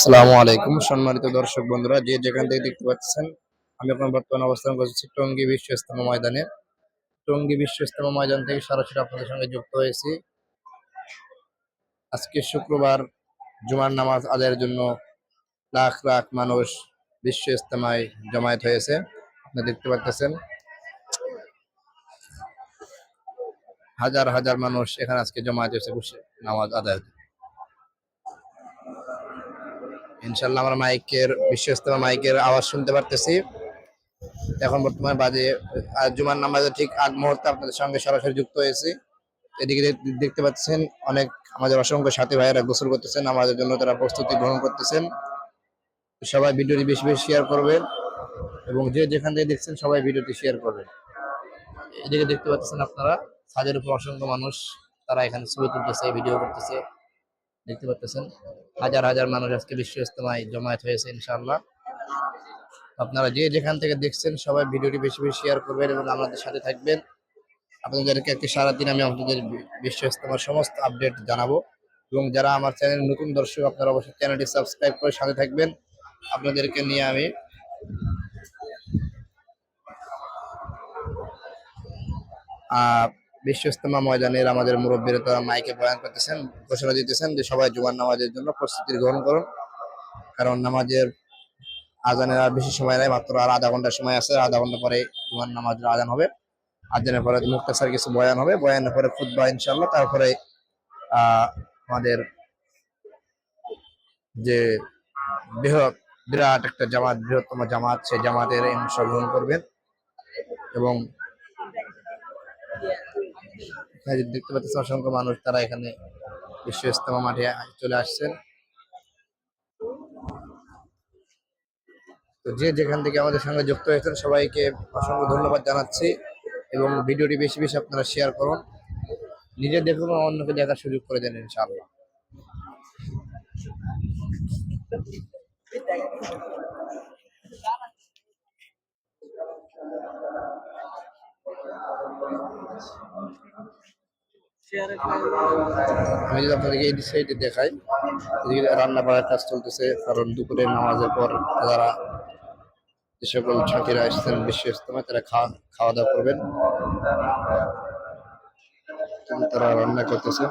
আসসালামু আলাইকুম, সম্মানিত দর্শক বন্ধুরা, যে যেখান থেকে দেখতে পাচ্ছেন, আমি এখন বর্তমানে অবস্থান করছি টঙ্গী বিশ্ব ইস্তেমা ময়দানে। টঙ্গী বিশ্ব ইস্তেমা ময়দান থেকে সরাসরি আপনাদের সঙ্গে যুক্ত হয়েছি। আজকে শুক্রবার, জুমার নামাজ আদায়ের জন্য লাখ লাখ মানুষ বিশ্ব ইস্তেমায় জমায়েত হয়েছে। আপনি দেখতে পাচ্ছেন, হাজার হাজার মানুষ এখানে আজকে জমায়েত হয়েছে বসে নামাজ আদায়ের জন্য। ইনশাল্লাহ আমরা মাইকের বিশ্ব মাইকের আওয়াজ শুনতে পারতেছি। এখন বর্তমানে বাজে জুমার নামাজে ঠিক আগ মুহূর্তে আপনাদের সঙ্গে সরাসরি যুক্ত হয়েছি। এদিকে দেখ- দেখতে পাচ্ছেন অনেক আমাদের অসংখ্য সাথী ভাইয়েরা গোসল করতেছেন আমাদের জন্য তারা প্রস্তুতি গ্রহণ করতেছেন। সবাই ভিডিওটি বেশি বেশি শেয়ার করবেন এবং যে যেখান থেকে দেখছেন সবাই ভিডিওটি শেয়ার করবেন এদিকে দেখতে পাচ্ছেন আপনারা, ছাদের উপর অসংখ্য মানুষ তারা এখানে ছবি তুলতেছে ভিডিও করতেছে। দেখতে পাচ্ছেন। হাজার হাজার মানুষ আজকে বিশ্ব ইস্তেমায় জমায়েত হয়েছে, ইনশাআল্লাহ। আপনারা যে যেখান থেকে দেখছেন, সবাই ভিডিওটি বেশি বেশি শেয়ার করবেন এবং আমাদের সাথে থাকবেন। আপনাদেরকে একটি সারাদিন আমি আপনাদের বিশ্ব ইস্তেমার সমস্ত আপডেট জানাব। এবং যারা আমার চ্যানেল নতুন দর্শক, আপনারা অবশ্যই চ্যানেলটি সাবস্ক্রাইব করে সাথে থাকবেন। আপনাদেরকে নিয়ে আমি আহ বিশ্ব ইস্তেমা ময়দানের আমাদের মুরব্বীরা তারা মাইকে বয়ান করতেছেন, ঘোষণা দিতেছেন যে সবাই জুমার নামাজের জন্য প্রস্তুতি গ্রহণ করুন। কারণ নামাজের আজানের আর বেশি সময় নাই, মাত্র আর আধা ঘণ্টা সময় আছে, আধা ঘণ্টা পরে জুমার নামাজের আজান হবে। আজানের পরে মুক্তাসার কিছু বয়ান হবে, বয়ানের পরে খুতবা ইনশাল্লাহ তারপরে আমাদের যে বৃহৎ, বিরাট একটা জামাত, বৃহত্তম জামাত, সেই জামাতের অংশগ্রহণ করবেন। এবং দেখতে পাচ্ছেন অসংখ্য মানুষ তারা এখানে বিশ্ব ইস্তেমা মাঠে চলে আসছেন। তো যে যেখান থেকে আমাদের সঙ্গে যুক্ত হয়েছেন, সবাইকে অসংখ্য ধন্যবাদ জানাচ্ছি এবং ভিডিওটি বেশি বেশি আপনারা শেয়ার করুন। নিজে দেখুন অন্যকে দেখার সুযোগ করে দেন ইনশাআল্লাহ। আমি যদি আপনাদেরকে এই সাইডে দেখাই, এদিকে রান্না বাড়ার কাজ চলতেছে, কারণ দুপুরে নামাজের পর যারা যে সকল ছাত্রীরা এসেছেন বিশ্ব ইস্তমায় তারা খাওয়া খাওয়া দাওয়া করবেন তারা রান্না করতেছেন